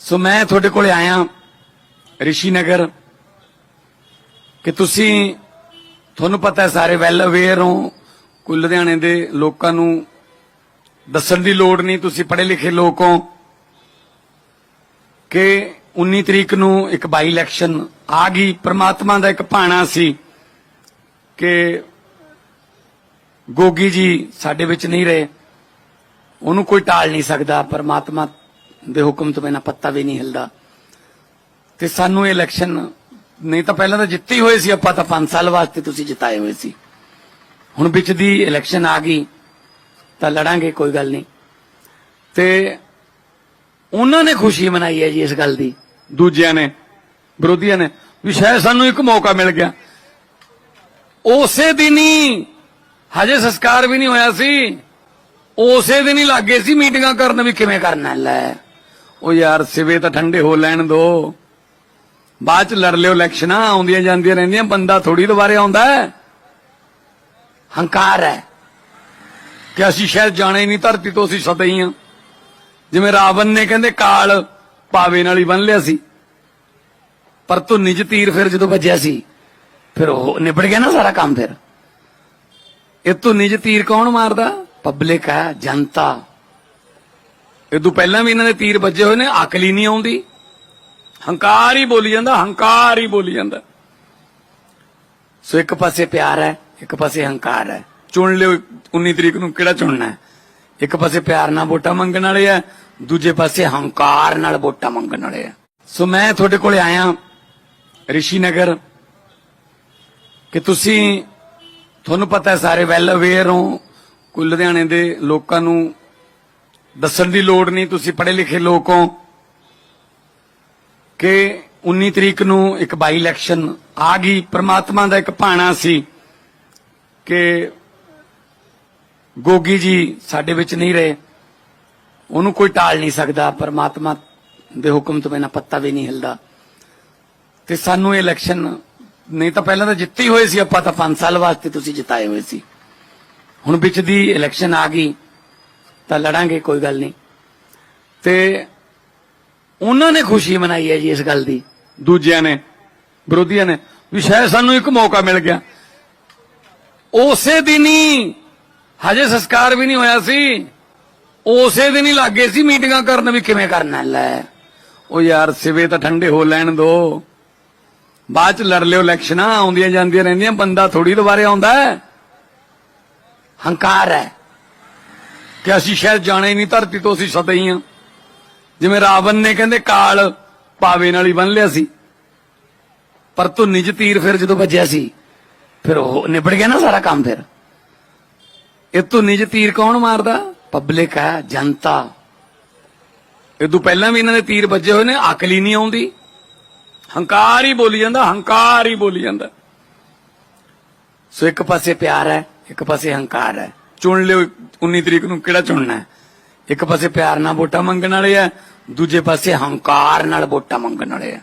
ਸੋ ਮੈਂ ਤੁਹਾਡੇ ਕੋਲੇ ਆਇਆ ਰਿਸ਼ੀ ਨਗਰ ਕਿ ਤੁਸੀਂ ਤੁਹਾਨੂੰ ਪਤਾ ਹੈ ਸਾਰੇ ਵੈਲ ਅਵੇਅਰ ਹੋ ਕੋਈ ਲੁਧਿਆਣੇ ਦੇ ਲੋਕਾਂ ਨੂੰ ਦੱਸਣ ਦੀ ਲੋੜ ਨਹੀਂ, ਤੁਸੀਂ ਪੜ੍ਹੇ ਲਿਖੇ ਲੋਕ ਹੋ ਕਿ 19 ਤਰੀਕ ਨੂੰ ਇੱਕ ਬਾਈ ਇਲੈਕਸ਼ਨ ਆ ਗਈ, ਪ੍ਰਮਾਤਮਾ ਦਾ ਇੱਕ ਭਾਣਾ ਸੀ ਕਿ ਗੋਗੀ ਜੀ ਸਾਡੇ ਵਿੱਚ ਨਹੀਂ ਰਹੇ, ਉਹਨੂੰ ਕੋਈ ਟਾਲ ਨਹੀਂ ਸਕਦਾ, ਪਰਮਾਤਮਾ ਦੇ ਹੁਕਮ ਤੋਂ ਬਿਨਾਂ ਪੱਤਾ ਵੀ ਨਹੀਂ ਹਿਲਦਾ। ਤੇ ਸਾਨੂੰ ਇਹ ਇਲੈਕਸ਼ਨ ਨਹੀਂ ਤਾਂ ਪਹਿਲਾਂ ਤਾਂ ਜਿੱਤੇ ਹੀ ਹੋਏ ਸੀ, ਆਪਾਂ ਤਾਂ 5 ਸਾਲ ਵਾਸਤੇ ਤੁਸੀਂ ਜਿਤਾਏ ਹੋਏ ਸੀ। ਹੁਣ ਵਿੱਚ ਦੀ ਇਲੈਕਸ਼ਨ ਆ ਗਈ, ਤਾਂ ਲੜਾਂਗੇ, ਕੋਈ ਗੱਲ ਨਹੀਂ। ਤੇ ਉਹਨਾਂ ਨੇ ਖੁਸ਼ੀ ਮਨਾਈ ਹੈ ਜੀ ਇਸ ਗੱਲ ਦੀ। ਦੂਜਿਆਂ ਨੇ, ਵਿਰੋਧੀਆਂ ਨੇ, ਵੀ ਸ਼ਾਇਦ ਸਾਨੂੰ ਇੱਕ ਮੌਕਾ ਮਿਲ ਗਿਆ। ਉਸੇ ਦਿਨ ਹੀ ਹਜੇ ਸੰਸਕਾਰ ਵੀ ਨਹੀਂ ਹੋਇਆ ਸੀ। ਉਸੇ ਦਿਨ ਹੀ ਲੱਗੇ ਸੀ ਮੀਟਿੰਗਾਂ ਕਰਨ ਵੀ ਕਿਵੇਂ ਕਰਨਾ ਲੈ। ਉਹ ਯਾਰ ਸਿਵੇ ਤਾਂ ਠੰਡੇ ਹੋ ਲੈਣ ਦੋ। ਬਾਅਦ ਚ ਲੜ ਲਿਓ ਇਲੈਕਸ਼ਨਾਂ, ਆਉਂਦੀਆਂ ਜਾਂਦੀਆਂ ਰਹਿੰਦੀਆਂ, ਬੰਦਾ ਥੋੜੀ ਦੁਬਾਰੇ ਆਉਂਦਾ ਹੈ। ਹੰਕਾਰ ਹੈ ਕਿ ਅਸੀਂ ਸ਼ਾਇਦ ਜਾਣੇ ਨਹੀਂ, ਧਰਤੀ ਤੋਂ ਅਸੀਂ ਸਦਾ ਹੀ ਹਾਂ। ਜਿਵੇਂ ਰਾਵਣ ਨੇ ਕਹਿੰਦੇ, ਕਾਲ ਪਾਵੇ ਨਾਲ ਹੀ ਬੰਨ ਲਿਆ ਸੀ। ਪਰ ਧੁੰਨੀ ਚ ਤੀਰ ਫਿਰ ਜਦੋਂ ਵੱਜਿਆ ਸੀ, ਫਿਰ ਉਹ ਨਿਬੜ ਗਿਆ ਨਾ ਸਾਰਾ ਕੰਮ ਫਿਰ। ਇਹ ਧੁੰਨੀ ਚ ਤੀਰ ਕੌਣ ਮਾਰਦਾ? ਪਬਲਿਕ ਹੈ, ਜਨਤਾ। ਇਹ ਤੋਂ ਪਹਿਲਾਂ ਵੀ ਇਹਨਾਂ ਦੇ ਤੀਰ ਵੱਜੇ ਹੋਏ ਨੇ, ਅਕਲ ਹੀ ਨਹੀਂ ਆਉਂਦੀ। ਹੰਕਾਰ ਹੀ ਬੋਲੀ ਜਾਂਦਾ, ਹੰਕਾਰ ਹੀ ਬੋਲੀ ਜਾਂਦਾ। ਸੋ ਇੱਕ ਪਾਸੇ ਪਿਆਰ ਹੈ, ਇੱਕ ਪਾਸੇ ਹੰਕਾਰ ਹੈ। ਚੁਣ ਲਿਓ 19 ਤਰੀਕ ਨੂੰ ਕਿਹੜਾ ਚੁਣਨਾ ਹੈ? ਇੱਕ ਪਾਸੇ ਪਿਆਰ ਨਾਲ ਵੋਟਾਂ ਮੰਗਣ ਵਾਲੇ ਆ, ਦੂਜੇ ਪਾਸੇ ਹੰਕਾਰ ਨਾਲ ਵੋਟਾਂ ਮੰਗਣ ਵਾਲੇ ਆ। ਸੋ ਮੈਂ ਤੁਹਾਡੇ ਕੋਲੇ ਆਇਆ ਰਿਸ਼ੀ ਨਗਰ ਕਿ ਤੁਸੀਂ, ਤੁਹਾਨੂੰ ਪਤਾ ਸਾਰੇ ਵੈਲ ਅਵੇਅਰ ਹੋ ਕੋਈ ਲੁਧਿਆਣੇ ਦੇ ਲੋਕਾਂ ਨੂੰ ਦੱਸਣ ਦੀ ਲੋੜ ਨਹੀਂ, ਤੁਸੀਂ ਪੜ੍ਹੇ ਲਿਖੇ ਲੋਕ ਹੋ ਕਿ 19 ਤਰੀਕ ਨੂੰ ਇੱਕ ਬਾਈ ਇਲੈਕਸ਼ਨ ਆ ਗਈ। ਪ੍ਰਮਾਤਮਾ ਦਾ ਇੱਕ ਭਾਣਾ ਸੀ ਕਿ ਗੋਗੀ ਜੀ ਸਾਡੇ ਵਿੱਚ ਨਹੀਂ ਰਹੇ। ਉਹਨੂੰ ਕੋਈ ਟਾਲ ਨਹੀਂ ਸਕਦਾ। ਪਰਮਾਤਮਾ ਦੇ ਹੁਕਮ ਤੋਂ ਬਿਨਾਂ ਪੱਤਾ ਵੀ ਨਹੀਂ ਹਿਲਦਾ। ਤੇ ਸਾਨੂੰ ਇਹ ਇਲੈਕਸ਼ਨ ਨਹੀਂ ਤਾਂ ਪਹਿਲਾਂ ਤਾਂ ਜਿੱਤੇ ਹੋਏ ਸੀ, ਆਪਾਂ ਤਾਂ 5 ਸਾਲ ਵਾਸਤੇ ਤੁਸੀਂ ਜਿਤਾਏ ਹੋਏ ਸੀ। ਹੁਣ ਵਿੱਚ ਦੀ ਇਲੈਕਸ਼ਨ ਆ ਗਈ। ਤਾਂ ਲੜਾਂਗੇ, ਕੋਈ ਗੱਲ ਨਹੀਂ। ਤੇ ਉਹਨਾਂ ਨੇ ਖੁਸ਼ੀ ਮਨਾਈ ਹੈ ਜੀ ਇਸ ਗੱਲ ਦੀ। ਦੂਜਿਆਂ ਨੇ, ਵਿਰੋਧੀਆਂ ਨੇ, ਵੀ ਸ਼ਾਇਦ ਸਾਨੂੰ ਇੱਕ ਮੌਕਾ ਮਿਲ ਗਿਆ। ਉਸੇ ਦਿਨ ਹੀ, ਹਜੇ ਸੰਸਕਾਰ ਵੀ ਨਹੀਂ ਹੋਇਆ ਸੀ। ਉਸੇ ਦਿਨ ਹੀ ਲੱਗੇ ਸੀ ਮੀਟਿੰਗਾਂ ਕਰਨ ਵੀ ਕਿਵੇਂ ਕਰਨਾ ਲੈ। ਉਹ ਯਾਰ, ਸਿਵੇ ਤਾਂ ਠੰਡੇ ਹੋ ਲੈਣ ਦੋ। ਬਾਅਦ ਚ ਲੜ ਲਿਓ, ਇਲੈਕਸ਼ਨਾਂ ਆਉਂਦੀਆਂ ਜਾਂਦੀਆਂ ਰਹਿੰਦੀਆਂ, ਬੰਦਾ ਥੋੜੀ ਦੁਬਾਰੇ ਆਉਂਦਾ ਹੰਕਾਰ ਹੈ। ਕਿ ਅਸੀਂ ਸ਼ਾਇਦ ਜਾਣੇ ਨਹੀਂ, ਧਰਤੀ ਤੋਂ ਅਸੀਂ ਸਦਾ ਹੀ ਹਾਂ। ਜਿਵੇਂ ਰਾਵਣ ਨੇ ਕਹਿੰਦੇ, ਕਾਲ ਪਾਵੇ ਨਾਲ ਹੀ ਬੰਨ ਲਿਆ ਸੀ। ਪਰ ਧੁੰਨੀ ਚ ਤੀਰ ਫਿਰ ਜਦੋਂ ਵੱਜਿਆ ਸੀ, ਫਿਰ ਉਹ ਨਿਬੜ ਗਿਆ ਨਾ ਸਾਰਾ ਕੰਮ ਫਿਰ। ਇਹ ਧੁੰਨੀ ਚ ਤੀਰ ਕੌਣ ਮਾਰਦਾ? ਪਬਲਿਕ ਹੈ, ਜਨਤਾ। ਇਹ ਤੋਂ ਪਹਿਲਾਂ ਵੀ ਇਹਨਾਂ ਦੇ ਤੀਰ ਵੱਜੇ ਹੋਏ ਨੇ, ਅਕਲ ਹੀ ਨਹੀਂ ਆਉਂਦੀ। ਹੰਕਾਰ ਹੀ ਬੋਲੀ ਜਾਂਦਾ, ਹੰਕਾਰ ਹੀ ਬੋਲੀ ਜਾਂਦਾ। ਸੋ ਇੱਕ ਪਾਸੇ ਪਿਆਰ ਹੈ, ਇੱਕ ਪਾਸੇ ਹੰਕਾਰ ਹੈ। ਚੁਣ ਲਿਓ 19 ਤਰੀਕ ਨੂੰ ਕਿਹੜਾ ਚੁਣਨਾ ਹੈ? ਇੱਕ ਪਾਸੇ ਪਿਆਰ ਨਾਲ ਵੋਟਾਂ ਮੰਗਣ ਵਾਲੇ ਆ, ਦੂਜੇ ਪਾਸੇ ਹੰਕਾਰ ਨਾਲ ਵੋਟਾਂ ਮੰਗਣ ਵਾਲੇ ਆ।